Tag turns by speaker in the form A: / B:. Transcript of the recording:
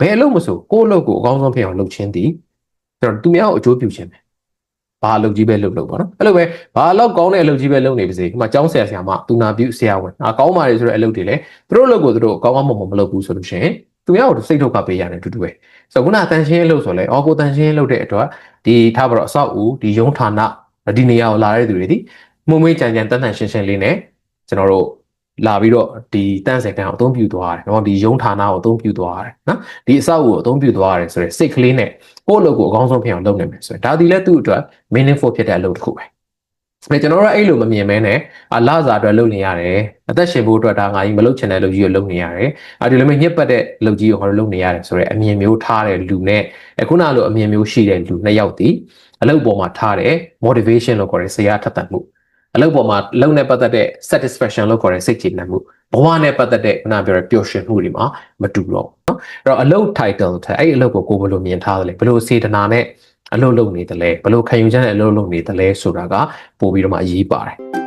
A: ဘယ်အလုပ်မဆိုကိုယ့်အလုပ်ကိုအကောင်းဆုံးဖြစ်အောင်လုပ်ခြင်းသည်ကျွန်တော်သူများကိုအကျိုးပြုခြင်းပဲဘာအလုပ်ကြီးပဲလုပ်လို့ပေါ့နော်အဲ့လိုပဲဘာအလုပ်ကောင်းတဲ့အလုပ်ကြီးပဲလုပ်နေပါစေဒီမှာကျောင်းဆရာဆရာမသူနာပြုဆရာဝန်အာကောင်းပါလေဆိုတဲ့အလုပ်တွေလည်းသူတို့အလုပ်ကိုသူတို့ကောင်းကောင်းမွန်မွန်မလုပ်ဘူးဆိုလို့ရှိရင်သူများကိုစိတ်ထုတ်ကပေးရတယ်အတူတူပဲဆိုတော့ခုနတန်ရှင်းအလုပ်ဆိုလဲအော်ကိုတန်ရှင်းလုပ်တဲ့အတွက်ဒီထားပါတော့အဆောက်အဦဒီယုံဌာနဒီနေရာကိုလာတဲ့သူတွေဒီမုံမေးကြံကြံတန်တန်ရှင်းရှင်းလေးနဲ့ကျွန်တော်တို့ လာပြီးတော့ဒီတန်းစင်တန်းကိုအသုံးပြုသွားရတယ်နော်ဒီယုံဌာနကိုအသုံးပြုသွားရတယ်နော်ဒီအဆောက်အဦကိုအသုံးပြုသွားရတယ်ဆိုရယ်စိတ်ကလေးနဲ့ကိုယ့်အလုပ်ကိုအကောင်းဆုံးဖြစ်အောင်လုပ်နိုင်မယ်ဆိုရင်ဒါဒီလည်းသူ့အတွက် meaningful ဖြစ်တဲ့အလုပ်တစ်ခုပဲဒါကျွန်တော်တို့အဲ့လိုမမြင်မဲနဲ့အလားစားအတွက်လုပ်နေရတယ်အသက်ရှင်ဖို့အတွက်ဒါငါကြီးမလုပ်ချင်တဲ့လုပ်ကြီးကိုလုပ်နေရတယ်အဲဒီလိုမျိုးညှက်ပတ်တဲ့လုပ်ကြီးကိုဟောလုပ်နေရတယ်ဆိုတော့အမြင်မျိုးထားတဲ့လူနဲ့အခုနလိုအမြင်မျိုးရှိတဲ့လူနှစ်ယောက်တည်အလုပ်ပေါ်မှာထားတဲ့ motivation လို့ခေါ်တဲ့စိတ်အားထက်သန်မှု အလုပ်ပေါ်မှာလုပ်နေပတ်သက်တဲ့ satisfaction လို့ခေါ်တဲ့စိတ်ကြည်နပ်မှုဘဝနဲ့ပတ်သက်တဲ့ခုနပြောတဲ့ပျော်ရွှင်မှုတွေမှာမတူတော့ဘူးเนาะအဲ့တော့အလုပ် title တဲ့အဲ့ဒီအလုပ်ကိုကိုယ်ဘယ်လိုမြင်ထားသလဲဘယ်လိုစေတနာနဲ့အလုပ်လုပ်နေတယ်လဲဘယ်လိုခံယူချက်နဲ့အလုပ်လုပ်နေတယ်လဲဆိုတာကပို့ပြီးတော့မှအရေးပါတယ်